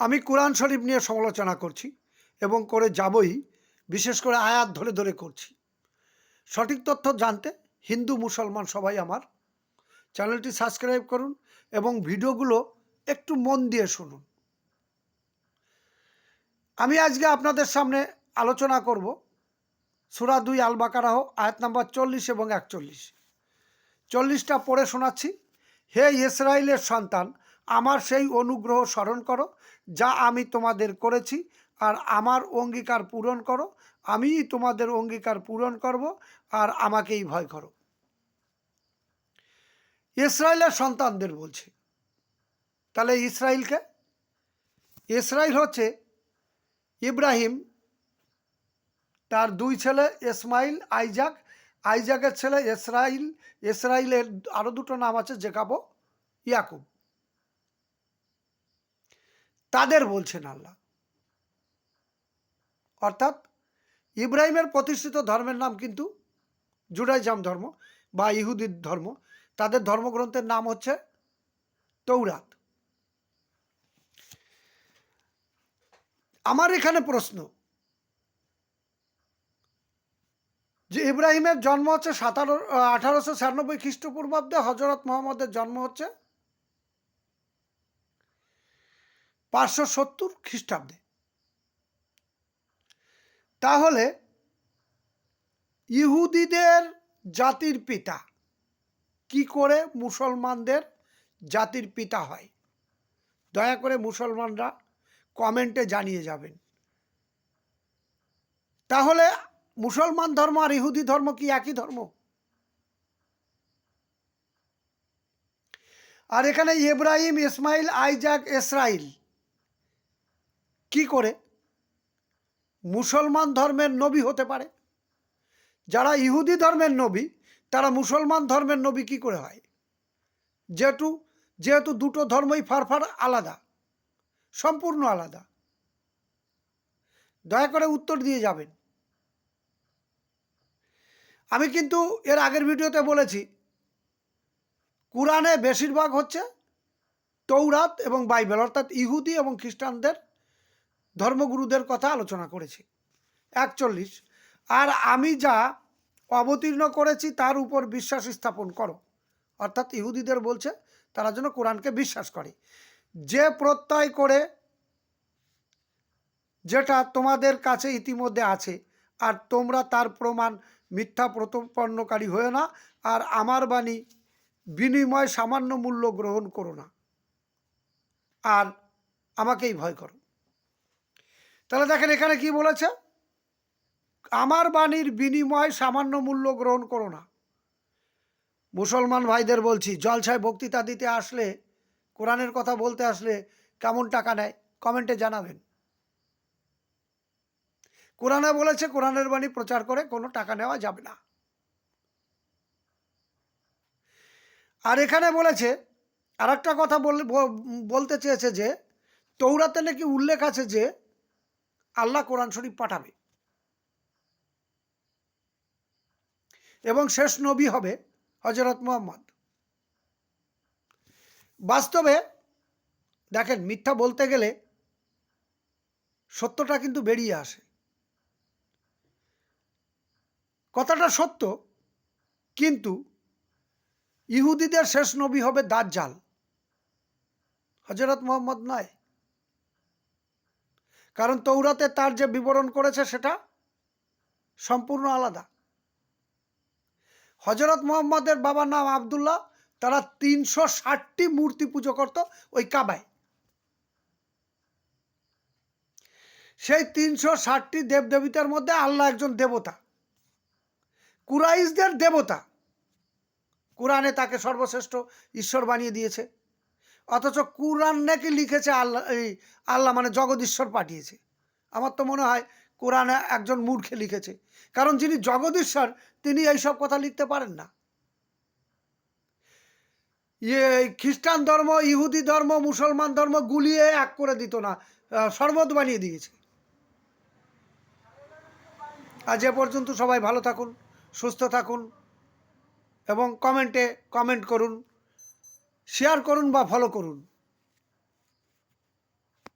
আমি কোরআন শরীফ নিয়ে সমালোচনা করছি এবং করে যাবই, বিশেষ করে আয়াত ধরে ধরে করছি। সঠিক তথ্য জানতে হিন্দু মুসলমান সবাই আমার চ্যানেলটি সাবস্ক্রাইব করুন এবং ভিডিওগুলো একটু মন দিয়ে শুনুন। আমি আজকে আপনাদের সামনে আলোচনা করব সুরা দুই আল বাকারাহ আয়াত নাম্বার চল্লিশ এবং একচল্লিশ। চল্লিশটা পড়ে শোনাচ্ছি। হে ইসরায়েলের সন্তান আমার সেই অনুগ্রহ স্মরণ করো, যা আমি তোমাদের করেছি, আর আমার অঙ্গীকার পূরণ করো আমিই তোমাদের অঙ্গীকার পূরণ করব, আর আমাকেই ভয় করো। ইসরায়েলের সন্তানদের বলছে। তাহলে ইসরায়েলকে ইসরায়েল হচ্ছে ইব্রাহিম, তার দুই ছেলে ইসমাইল, আইজাক, আইজাকের ছেলে ইসরাইল ইসরায়েলের আরও দুটো নাম আছে, জেকাবো, ইয়াকুব। তাদের বলছেন আল্লাহ। অর্থাৎ ইব্রাহিমের প্রতিষ্ঠিত ধর্মের নাম কিন্তু জুডাইজাম ধর্ম বা ইহুদির ধর্ম। তাদের ধর্মগ্রন্থের নাম হচ্ছে তৌরাত আমার এখানে প্রশ্ন, যে ইব্রাহিমের জন্ম হচ্ছে সাতারো, আঠারোশো ছিয়ানব্বই খ্রিস্টপূর্বাব্দে হজরত মোহাম্মদের জন্ম হচ্ছে? পাঁচশো সত্তর খ্রিস্টাব্দে। তাহলে ইহুদিদের জাতির পিতা কি করে মুসলমানদের জাতির পিতা হয়? দয়া করে মুসলমানরা কমেন্টে জানিয়ে যাবেন। তাহলে মুসলমান ধর্ম আর ইহুদি ধর্ম কি একই ধর্ম? আর এখানে ইব্রাহিম, ইসমাইল, আইজাক, ইসরাইল কি করে? মুসলমান ধর্মের নবী হতে পারে। যারা ইহুদি ধর্মের নবী, তারা মুসলমান ধর্মের নবী কি করে হয়? যেহেতু যেহেতু দুটো ধর্মই ফারফার আলাদা, সম্পূর্ণ আলাদা। দয়া করে উত্তর দিয়ে যাবেন। আমি কিন্তু এর আগের ভিডিওতে বলেছি, কোরআনে বেশিরভাগ হচ্ছে তৌরাত এবং বাইবেল, অর্থাৎ ইহুদি এবং খ্রিস্টানদের ধর্মগুরুদের কথা আলোচনা করেছি। একচল্লিশ, আর আমি যা অবতীর্ণ করেছি তার উপর বিশ্বাস স্থাপন করো। অর্থাৎ ইহুদিদের বলছে, তারা যেন কোরআনকে বিশ্বাস করে। যে প্রত্যয় করে যেটা তোমাদের কাছে ইতিমধ্যে আছে, আর তোমরা তার প্রমাণ মিথ্যা প্রতিপন্নকারী হয়ে না, আর আমার বাণী বিনিময় সামান্য মূল্য গ্রহণ করো না। আর আমাকেই ভয় করো। তাহলে দেখেন এখানে কি বলেছে? আমার বাণীর বিনিময় সামান্য মূল্য গ্রহণ করো না। মুসলমান ভাইদের বলছি জলছায় বক্তৃতা দিতে আসলে, কোরআনের কথা বলতে আসলে কেমন টাকা নেয়? কমেন্টে জানাবেন। কোরআনে বলেছে, কোরআনের বাণী প্রচার করে কোনো টাকা নেওয়া যাবে না। আর এখানে বলেছে আর কথা বলতে চেয়েছে যে, তৌরাতে নাকি উল্লেখ আছে যে আল্লাহ কোরআন শরীফ পাঠাবে। এবং শেষ নবী হবে হজরত মোহাম্মদ। বাস্তবে দেখেন, মিথ্যা বলতে গেলে সত্যটা কিন্তু বেরিয়ে আসে। কথাটা সত্য, কিন্তু ইহুদিদের শেষ নবী হবে দাজ্জাল। হজরত মোহাম্মদ নয়। কারণ তৌরাতে তার যে বিবরণ করেছে সেটা সম্পূর্ণ আলাদা। হজরত মোহাম্মদের বাবার নাম আবদুল্লাহ, তারা তিনশো ষাটটি মূর্তি পুজো করত ওই কাবায়। সেই তিনশো ষাটটি দেবদেবিতার মধ্যে আল্লাহ একজন দেবতা। কুরাইশদের দেবতা। কোরআনে তাকে সর্বশ্রেষ্ঠ ঈশ্বর বানিয়ে দিয়েছে। অথচ কোরআন নাকি লিখেছে আল্লাহ, এই আল্লাহ মানে জগদীশ্বর পাঠিয়েছে। আমার তো মনে হয় কোরআনে একজন মূর্খে লিখেছে। কারণ যিনি জগদীশ্বর, তিনি এইসব কথা লিখতে পারেন না। ইয়ে খ্রিস্টান ধর্ম, ইহুদি ধর্ম, মুসলমান ধর্ম গুলিয়ে এক করে দিত না শরবত বানিয়ে দিয়েছে। আজ এ পর্যন্ত সবাই ভালো থাকুন, সুস্থ থাকুন এবং কমেন্টে কমেন্ট করুন। শেয়ার করুন বা ফলো করুন।